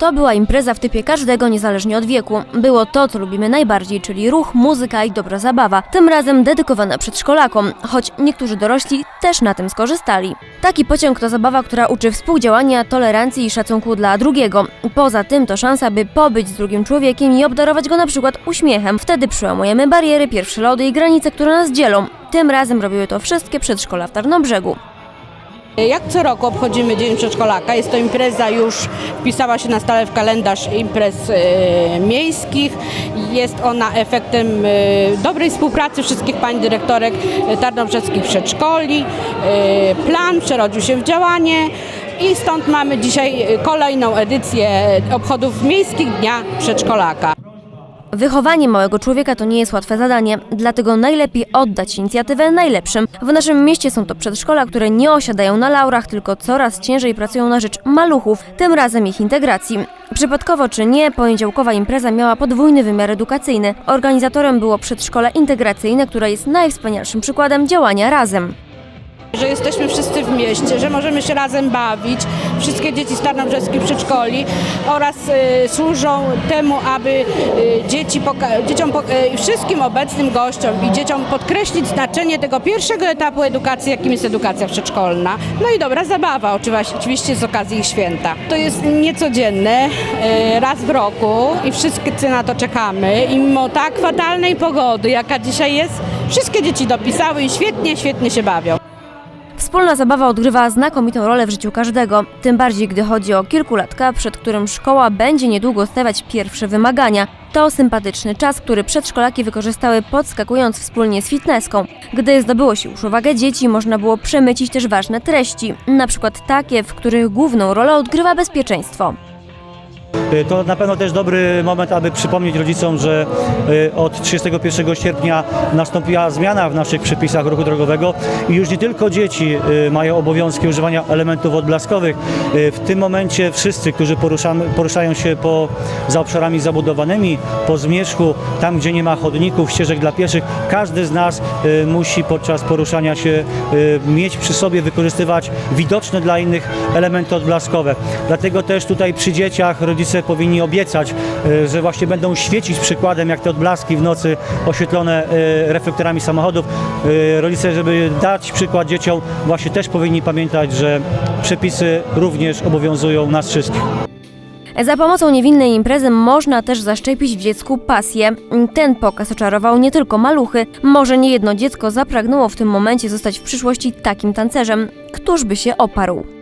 To była impreza w typie każdego niezależnie od wieku. Było to, co lubimy najbardziej, czyli ruch, muzyka i dobra zabawa. Tym razem dedykowana przedszkolakom, choć niektórzy dorośli też na tym skorzystali. Taki pociąg to zabawa, która uczy współdziałania, tolerancji i szacunku dla drugiego. Poza tym to szansa, by pobyć z drugim człowiekiem i obdarować go na przykład uśmiechem. Wtedy przełamujemy bariery, pierwsze lody i granice, które nas dzielą. Tym razem robiły to wszystkie przedszkola w Tarnobrzegu. Jak co roku obchodzimy Dzień Przedszkolaka. Jest to impreza już wpisała się na stale w kalendarz imprez e, miejskich. Jest ona efektem e, dobrej współpracy wszystkich pań dyrektorek e, tarnobrzeskich przedszkoli. E, plan przerodził się w działanie i stąd mamy dzisiaj e, kolejną edycję obchodów miejskich Dnia Przedszkolaka. Wychowanie małego człowieka to nie jest łatwe zadanie, dlatego najlepiej oddać inicjatywę najlepszym. W naszym mieście są to przedszkola, które nie osiadają na laurach, tylko coraz ciężej pracują na rzecz maluchów, tym razem ich integracji. Przypadkowo czy nie, poniedziałkowa impreza miała podwójny wymiar edukacyjny. Organizatorem było przedszkole integracyjne, które jest najwspanialszym przykładem działania razem. że jesteśmy wszyscy w mieście, że możemy się razem bawić, wszystkie dzieci z Tarnobrzeskich przedszkoli oraz e, służą temu, aby e, dzieci, dzieciom, poka- e, wszystkim obecnym gościom i dzieciom podkreślić znaczenie tego pierwszego etapu edukacji, jakim jest edukacja przedszkolna. No i dobra zabawa, oczywiście, z okazji ich święta. To jest niecodzienne, raz w roku i wszyscy na to czekamy i mimo tak fatalnej pogody, jaka dzisiaj jest, wszystkie dzieci dopisały i świetnie, świetnie się bawią. Wspólna zabawa odgrywa znakomitą rolę w życiu każdego, tym bardziej gdy chodzi o kilkulatka, przed którym szkoła będzie niedługo stawiać pierwsze wymagania. To sympatyczny czas, który przedszkolaki wykorzystały podskakując wspólnie z fitnesską. Gdy zdobyło się już uwagę dzieci, można było przemycić też ważne treści, na przykład takie, w których główną rolę odgrywa bezpieczeństwo. Y, To na pewno też dobry moment, aby przypomnieć rodzicom, że y, od 31 sierpnia nastąpiła zmiana w naszych przepisach ruchu drogowego i już nie tylko dzieci y, mają obowiązki używania elementów odblaskowych. W tym momencie wszyscy, którzy poruszamy, poruszają się po, za obszarami zabudowanymi, po zmierzchu, tam gdzie nie ma chodników, ścieżek dla pieszych, każdy z nas musi podczas poruszania się mieć przy sobie, wykorzystywać widoczne dla innych elementy odblaskowe. Dlatego też tutaj przy dzieciach rodzice powinni obiecać, y, że właśnie będą świecić przykładem, jak te odblaski w nocy oświetlone y, reflektorami samochodów. Y, Rodzice, żeby dać przykład dzieciom, właśnie też powinni pamiętać, że przepisy również obowiązują nas wszystkich. Za pomocą niewinnej imprezy można też zaszczepić w dziecku pasję. Ten pokaz oczarował nie tylko maluchy. Może nie jedno dziecko zapragnęło w tym momencie zostać w przyszłości takim tancerzem. Któż by się oparł?